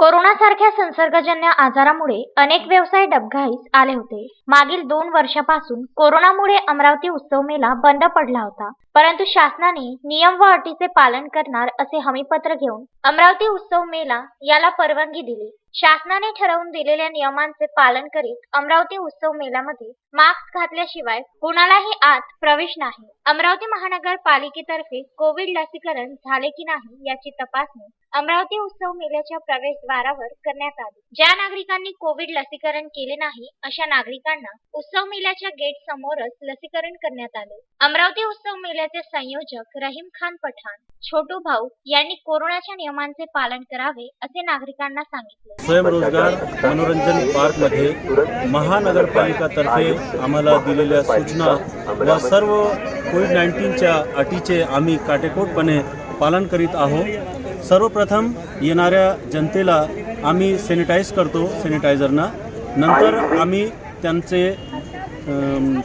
कोरोनासारख्या संसर्गजन्य आजारामुळे अनेक व्यवसाय डबघाईस आले होते. मागील दोन वर्षापासून कोरोनामुळे अमरावती उत्सव मेला बंद पडला होता. परंतु शासनाने नियम व अटीचे पालन करणार असे हमीपत्र घेऊन अमरावती उत्सव मेला याला परवानगी दिली. शासनाने ठरवून दिलेल्या नियमांचे पालन करीत अमरावती उत्सव मेळ्यामध्ये मास्क घातल्याशिवाय कोणालाही आत प्रवेश नाही. अमरावती महानगरपालिकेतर्फे कोविड लसीकरण झाले की नाही याची तपासणी अमरावती उत्सव मेळ्याच्या प्रवेशद्वारावर करण्यात आली. ज्या नागरिकांनी कोविड लसीकरण केले नाही अशा नागरिकांना उत्सव मेळ्याच्या गेट समोरच लसीकरण करण्यात आले. अमरावती उत्सव मेळ्याचे संयोजक रहीम खान पठाण छोटू भाऊ यांनी कोरोनाच्या नियमांचे पालन करावे असे नागरिकांना सांगितले. स्वयंरोजगार मनोरंजन पार्कमध्ये महानगरपालिकातर्फे आम्हाला दिलेल्या सूचना व सर्व कोविड नाईन्टीनच्या अटीचे आम्ही काटेकोटपणे पालन करीत आहोत. सर्वप्रथम येणाऱ्या जनतेला आम्ही सॅनिटाईज करतो सॅनिटायझरनं नंतर आम्ही त्यांचे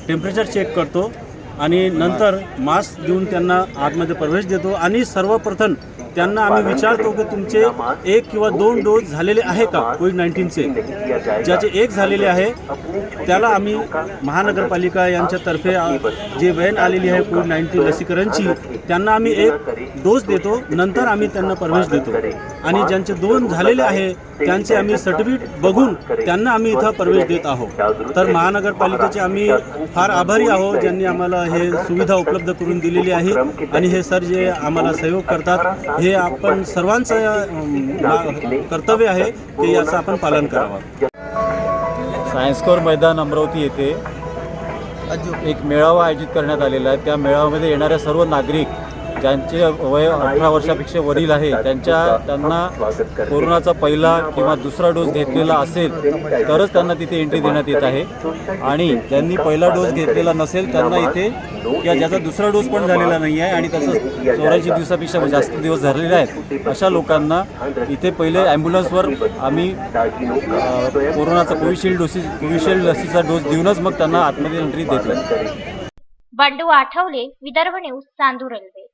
टेम्परेचर चेक करतो आणि नंतर मास्क देऊन त्यांना आतमध्ये प्रवेश देतो. आणि सर्वप्रथम त्यांना आम्ही विचारतो की तुमचे एक किंवा दोन डोस झालेले आहे का कोविड नाईन्टीनचे ज्याचे एक झालेले आहे त्याला आम्ही महानगरपालिका यांच्यातर्फे जे वॅन आलेली आहे कोविड नाईन्टीन लसीकरणची त्यांना आम्ही एक डोस देतो नंतर आम्ही त्यांना प्रवेश देतो. आणि ज्यांचे दोन झालेले आहे त्यांचे आम्ही सर्टिफिकेट बघून त्यांना आम्ही इथं प्रवेश देत आहोत. तर महानगरपालिकेचे आम्ही फार आभारी आहोत ज्यांनी आम्हाला हे सुविधा उपलब्ध करून दिलेली आहे. आणि हे सर जे आम्हाला सहयोग करतात हे आपण सर्वांचं कर्तव्य आहे की याचं आपण पालन करावं. सायन्सकोर मैदान अमरावती येथे एक मेळावा आयोजित करण्यात आलेला आहे. त्या मेळाव्यामध्ये येणाऱ्या सर्व नागरिक ज्यांचे वय अठरा वर्षापेक्षा वरील आहे त्यांच्या त्यांना कोरोनाचा पहिला किंवा दुसरा डोस घेतलेला असेल तरच त्यांना तिथे एंट्री देण्यात येत आहे. आणि ज्यांनी पहिला डोस घेतलेला नसेल त्यांना इथे किंवा ज्याचा दुसरा डोस पण झालेला नाही आहे आणि तसंच चौऱ्याऐंशी दिवसापेक्षा जास्त दिवस झालेले आहेत अशा लोकांना इथे पहिले ॲम्ब्युलन्सवर आम्ही कोरोनाचा कोविशिल्ड डोसीस कोविशिल्ड लसीचा डोस देऊनच मग त्यांना आतमध्ये एंट्री देतो बंडू आठवले विदर्भ न्यूज चांदूर रेल्वे.